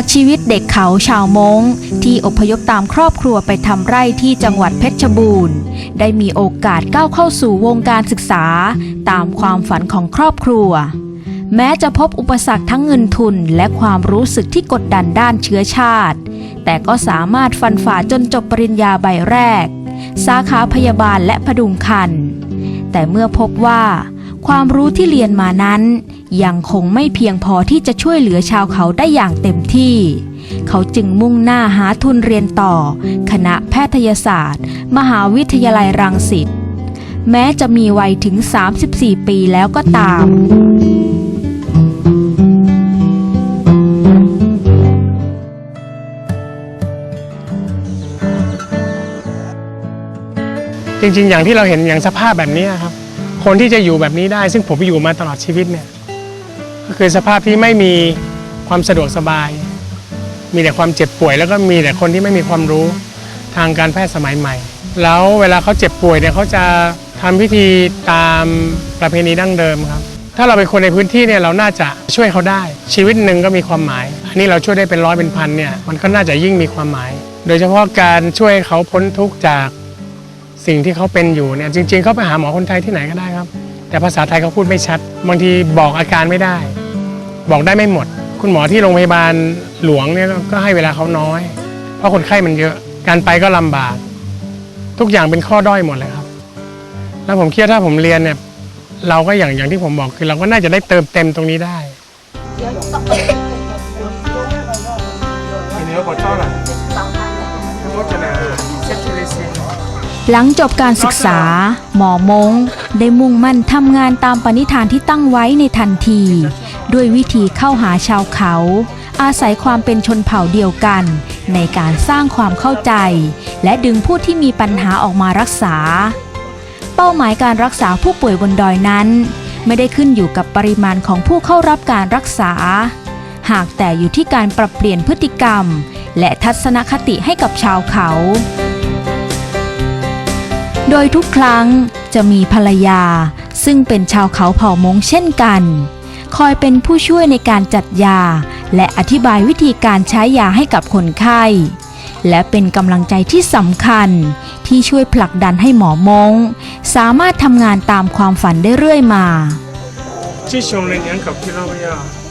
จากชีวิตเด็กเขาชาวมงที่อพยพตามครอบครัวไปทำไร่ที่จังหวัดเพชรบูรณ์ ได้มีโอกาสก้าวเข้าสู่วงการศึกษา ตามความฝันของครอบครัว แม้จะพบอุปสรรคทั้งเงินทุนและความรู้สึกที่กดดันด้านเชื้อชาติ แต่ก็สามารถฟันฝ่าจนจบปริญญาใบแรก สาขาพยาบาลและพดุงครรภ์แต่เมื่อพบว่า ความรู้ที่เรียนมานั้น ยังคงไม่เพียงพอที่จะช่วยเหลือชาวเขาได้อย่างเต็มที่ เขาจึงมุ่งหน้าหาทุนเรียนต่อ คณะแพทยศาสตร์ มหาวิทยาลัยรังสิต แม้จะมีวัยถึง 34 ปีแล้วก็ตามจริงๆ อย่างที่เราเห็นอย่างสภาพแบบนี้ครับ คนที่จะอยู่แบบนี้ได้ ซึ่งผมอยู่มาตลอดชีวิตเนี่ย ก็คือสภาพที่ไม่มีความสะดวกสบาย มีแต่ความเจ็บป่วย แล้วก็มีแต่คนที่ไม่มีความรู้ทางการแพทย์สมัยใหม่ แล้วเวลาเขาเจ็บป่วยเนี่ยเขาจะทำพิธีตามประเพณีดั้งเดิมครับ ถ้าเราเป็นคนในพื้นที่เนี่ยเราน่าจะช่วยเขาได้ ชีวิตหนึ่งก็มีความหมาย อันนี้เราช่วยได้เป็นร้อยเป็นพันเนี่ยมันก็น่าจะยิ่งมีความหมาย โดยเฉพาะการช่วยเขาพ้นทุกข์จากสิ่งที่เขาเป็นอยู่เนี่ยจริง ๆเขาไปหาหมอคนไทยที่ไหนก็ได้ครับ แต่ภาษาไทยเขาพูดไม่ชัด บางทีบอกอาการไม่ได้ บอกได้ไม่หมด คุณหมอที่โรงพยาบาลหลวงเนี่ยก็ให้เวลาเขาน้อย เพราะคนไข้มันเยอะ การไปก็ลำบาก ทุกอย่างเป็นข้อด้อยหมดเลยครับ แล้วผมคิดว่าถ้าผมเรียนเนี่ย เราก็อย่างอย่างที่ผมบอกคือเราก็น่าจะได้เติมเต็มตรงนี้ได้ หลังจบการศึกษา หมอมงได้มุ่งมั่นทำงานตามปณิธานที่ตั้งไว้ในทันที ด้วยวิธีเข้าหาชาวเขา อาศัยความเป็นชนเผ่าเดียวกัน ในการสร้างความเข้าใจ และดึงผู้ที่มีปัญหาออกมารักษา เป้าหมายการรักษาผู้ป่วยบนดอยนั้น ไม่ได้ขึ้นอยู่กับปริมาณของผู้เข้ารับการรักษา หากแต่อยู่ที่การปรับเปลี่ยนพฤติกรรม และทัศนคติให้กับชาวเขา โดยทุกครั้งจะมีภรรยา ซึ่งเป็นชาวเขาเผ่ามงเช่นกัน คอยเป็นผู้ช่วยในการจัดยา และอธิบายวิธีการใช้ยาให้กับคนไข้ และเป็นกำลังใจที่สำคัญ ที่ช่วยผลักดันให้หมอมง สามารถทำงานตามความฝันได้เรื่อยมา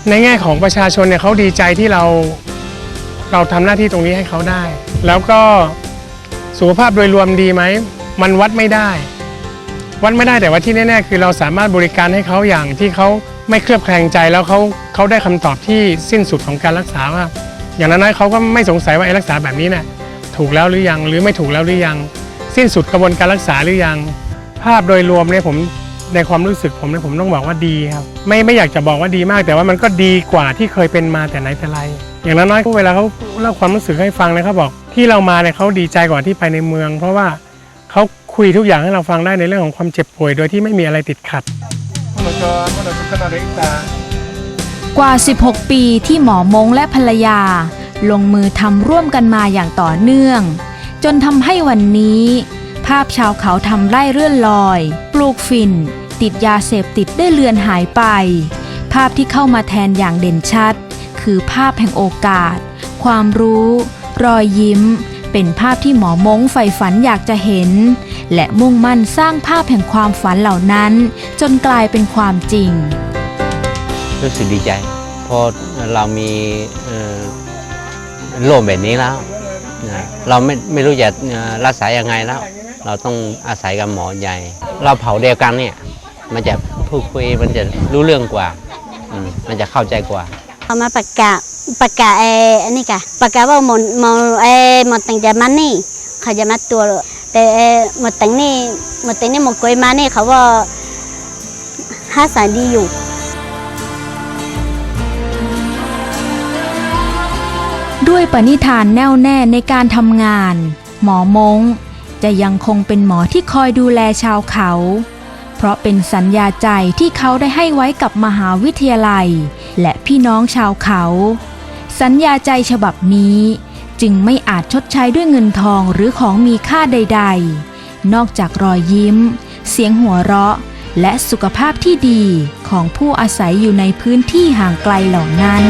ในแง่ของประชาชนเนี่ยเขาดีใจที่เราเราทำหน้าที่ตรงนี้ให้เขาได้ แล้วก็สุขภาพโดยรวมดีไหม มันวัดไม่ได้ วัดไม่ได้แต่ว่าที่แน่ๆ คือเราสามารถบริการให้เขาอย่างที่เขาไม่เคลือบแคลงใจแล้วเขาเขาได้คำตอบที่สิ้นสุดของการรักษาว่า อย่างนั้นๆเขาก็ไม่สงสัยว่าไอ้รักษาแบบนี้เนี่ยถูกแล้วหรือยังหรือไม่ถูกแล้วหรือยัง สิ้นสุดกระบวนการรักษาหรือยัง ภาพโดยรวมเนี่ยผมในความรู้สึกผมเนี่ยผมต้องบอกว่าดีครับ ไม่ไม่อยากจะบอกว่าดีมาก แต่ว่ามันก็ดีกว่าที่เคยเป็นมาแต่ไหนแต่ไร อย่างน้อยๆเวลาเขาเล่าความรู้สึกให้ฟังเนี่ยเขาบอกที่เรามาเนี่ยเขาดีใจกว่าที่ไปในเมือง เพราะว่า คุยทุกอย่างให้เราฟังได้ในเรื่องของความเจ็บป่วย โดยที่ไม่มีอะไรติดขัด กว่า 16 ปีที่หมอมงและภรรยา ลงมือทำร่วมกันมาอย่างต่อเนื่อง จนทำให้วันนี้ ภาพชาวเขาทำไร่เรื่อนลอย ปลูกฝิ่น ติดยาเสพติดได้เลือนหายไป ภาพที่เข้ามาแทนอย่างเด่นชัด คือภาพแห่งโอกาส ความรู้ รอยยิ้ม เป็นภาพที่หมอมงใฝ่ฝันอยากจะเห็น และมุ่งมั่นสร้างภาพแห่งความฝันเหล่านั้น จนกลายเป็นความจริง รู้สึกดีใจเพราะเรามีเอ่อโรคแบบนี้แล้วนะเราไม่ไม่รู้จะเอ่อรักษายังไงแล้ว เราต้องอาศัยกับหมอใหญ่ เราเผาเดียวกันเนี่ย มันจะพูดคุยมันจะรู้เรื่องกว่าอืมมันจะเข้าใจกว่าเอามาประกาศ ประกาศไอ้อันนี้กะประกาว่าหมดหมดไอ้หมดแต่งจะมันนี่เขาจะมาตัวแต่ไอ้หมดแต่งนี่หมดแต่งนี่หมดกวยมานี่เขาว่าห้าสายดีอยู่ ด้วยปณิธานแน่วแน่ในการทำงาน หมอมงจะยังคงเป็นหมอที่คอยดูแลชาวเขา เพราะเป็นสัญญาใจที่เขาได้ให้ไว้กับมหาวิทยาลัย และพี่น้องชาวเขา สัญญาใจฉบับนี้จึงไม่อาจชดใช้ด้วยเงินทองหรือของมีค่าใด ๆ นอกจากรอยยิ้ม เสียงหัวเราะ และสุขภาพที่ดีของผู้อาศัยอยู่ในพื้นที่ห่างไกลเหล่านั้น